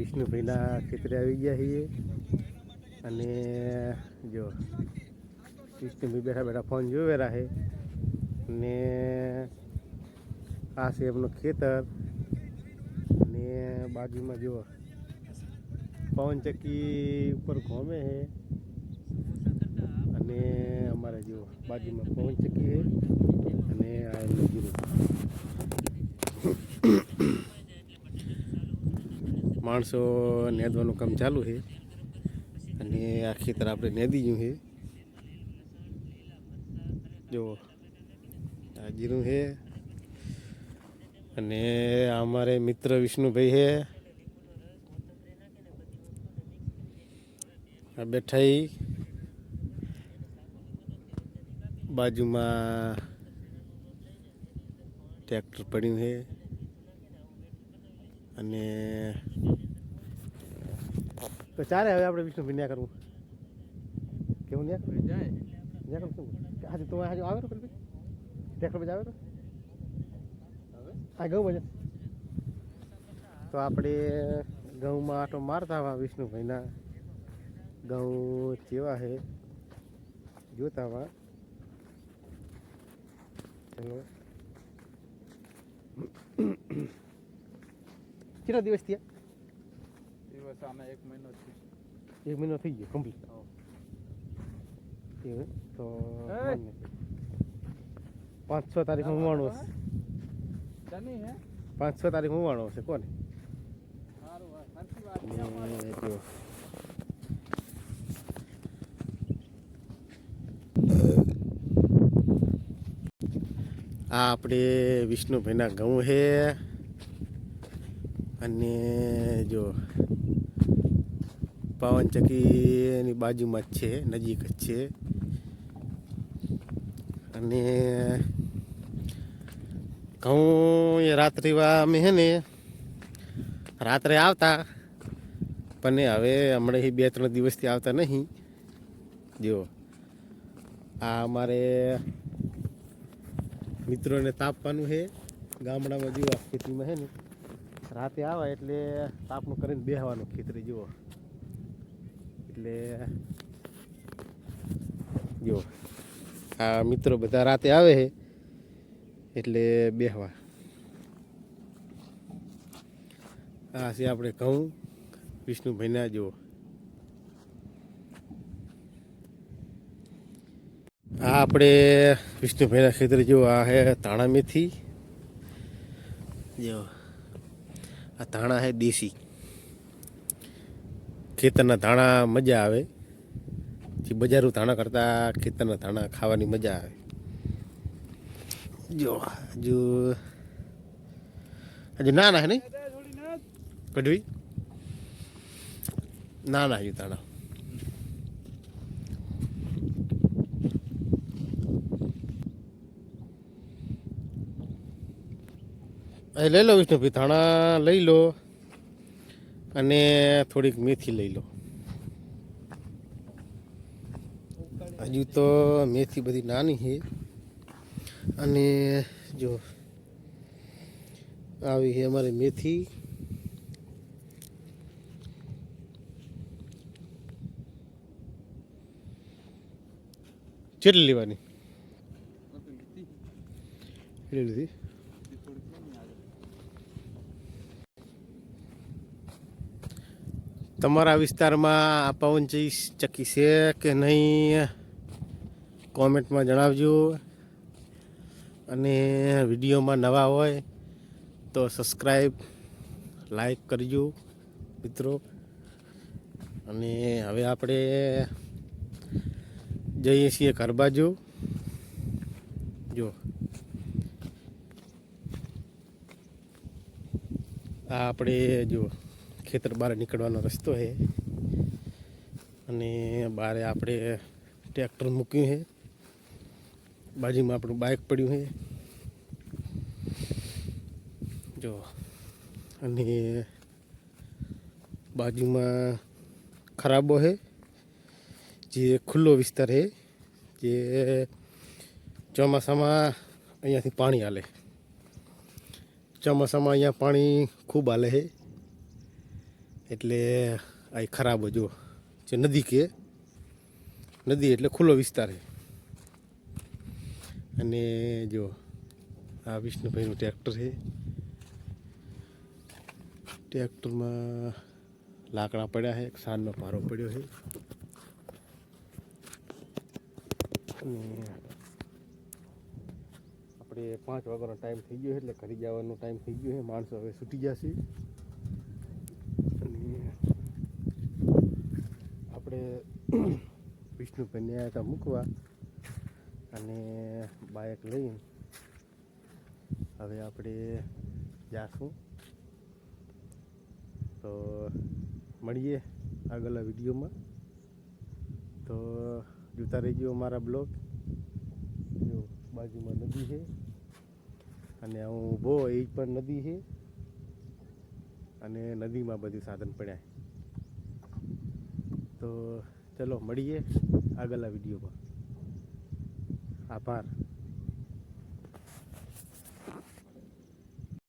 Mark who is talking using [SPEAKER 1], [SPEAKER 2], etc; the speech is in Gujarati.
[SPEAKER 1] વિષ્ણુભાઈના ખેતરે આવી ગયા છીએ. અને, જો વિષ્ણુભાઈ બેઠા બેઠા ફોન જોવે રહે ને, આ છે એમનું ખેતર. ને, બાજુમાં જો, પવનચક્કી ઉપર ઘોમે છે. અને અમારે જો બાજુમાં પવનચક્કી છે. અને આ એમનું જીરું. માણસો નેદવાનું કામ ચાલુ છે. અને આ ખેતર આપણે નેદી ગયું છે. જો, આ જીરું છે. અને અમારે મિત્ર વિષ્ણુભાઈ છે. આ બેઠાઈ બાજુમાં ટ્રેક્ટર પડ્યું છે. અને તો ચાલે હવે આપણે વિષ્ણુભાઈ ન્યા કરવું. કેવું ન્યા?
[SPEAKER 2] જાય.
[SPEAKER 1] ન્યા કરવું શું આજે તો હાજુ આવે તો પેલી ટ્રેક્ટર પછી આવે તો. હા ઘઉં બજે તો આપણે ઘઉંમાં આટો મારતા હવા વિષ્ણુભાઈના ઘઉં કેવા છે જોતા હવા ચલો. કેટલા દિવસ થયા?
[SPEAKER 2] એક મહિનો
[SPEAKER 1] એક મહિનો થઈ ગયો કમ્પ્લીટ એવું તો! પાંચ છ. તારીખ ઉવાણો છે પાંચ છ તારીખ ઉવાણો છે કોને આ આપણે વિષ્ણુભાઈના ઘઉં છે અને જો પવનચક્કી એની બાજુમાં જ છે, નજીક જ છે. અને ઘઉં એ રાત્રિવા અમે છે ને રાત્રે આવતા, પણ હવે હમણાં બે ત્રણ દિવસથી આવતા નહીં. જો, આ અમારે મિત્રોને તાપવાનું છે ગામડામાં જુઓ ખેતીમાં છે ને રાતે આવે એટલે તાપનું કરીને બેહવાનું ખેતરી, જુઓ. એટલે જો, આ મિત્રો બધા રાતે આવે છે, એટલે બેહવા. આ છે આપણે ઘઉં. વિષ્ણુભાઈના જુઓ. આ આપણે વિષ્ણુભાઈના ખેતર જુઓ, આ છે ધાણા મેથી. જો આ ધાણા છે દેશી. ખેતરના ધાણા મજા આવે. જે બજારું ધાણા કરતાં ખેતરના ધાણા ખાવાની મજા આવે. જો, હજુ હજુ ના હે નહીં? કઢવી? ના ના હજુ ધાણા લઈ લો વિષ્ણુભાઈ ધાણા લઈ લો. અને થોડીક મેથી લઈ લો. હજુ તો મેથી બધી નાની છે. અને જો આવી છે અમારી મેથી. કેટલી લેવાની? કેટલી લીધી? તમારા વિસ્તારમાં આ પવન ચક્કી છે કે નહીં, કોમેન્ટમાં જણાવજો. અને વિડીયોમાં નવા હોય તો સબસ્ક્રાઈબ લાઈક કરજો મિત્રો. અને હવે આપણે જઈએ છીએ ઘર બાજુ જો. આ આપણે જો ખેતર બહાર નીકળવાનો રસ્તો છે. અને બારે આપણે ટ્રેક્ટર મૂક્યું છે. બાજુમાં આપણું બાઇક પડ્યું છે. જો, અને બાજુમાં ખરાબો છે. જે ખુલ્લો વિસ્તાર છે, જે ચોમાસામાં અહીંયાથી પાણી હાલે ચોમાસામાં અહીંયા પાણી ખૂબ હાલે છે. એટલે આ ખરાબ જો, જે નદી કે, નદી એટલે ખુલ્લો વિસ્તાર છે. અને જો, આ વિષ્ણુભાઈનું ટ્રેક્ટર છે. ટ્રેક્ટરમાં લાકડા પડ્યા છે સારનો પારો પડ્યો છે. અને આપણે પાંચ વાગ્યાનો ટાઈમ થઈ ગયો છે, એટલે ઘરે જવાનો ટાઈમ થઈ ગયો છે. માણસો હવે છૂટી જશે અને આપણે વિષ્ણુભાઈને આવ્યા હતા મૂકવા અને બાઇક લઈને હવે આપણે જાશું. તો મળીએ આગળના વિડીયોમાં. તો જોતા ગયો મારા બ્લોગ. જો બાજુમાં નદી છે અને હું ઊભો એ પણ નદી છે. અને નદીમાં બધું સાધન પડ્યા તો ચલો મળીએ આગળના વિડીયોમાં. આભાર.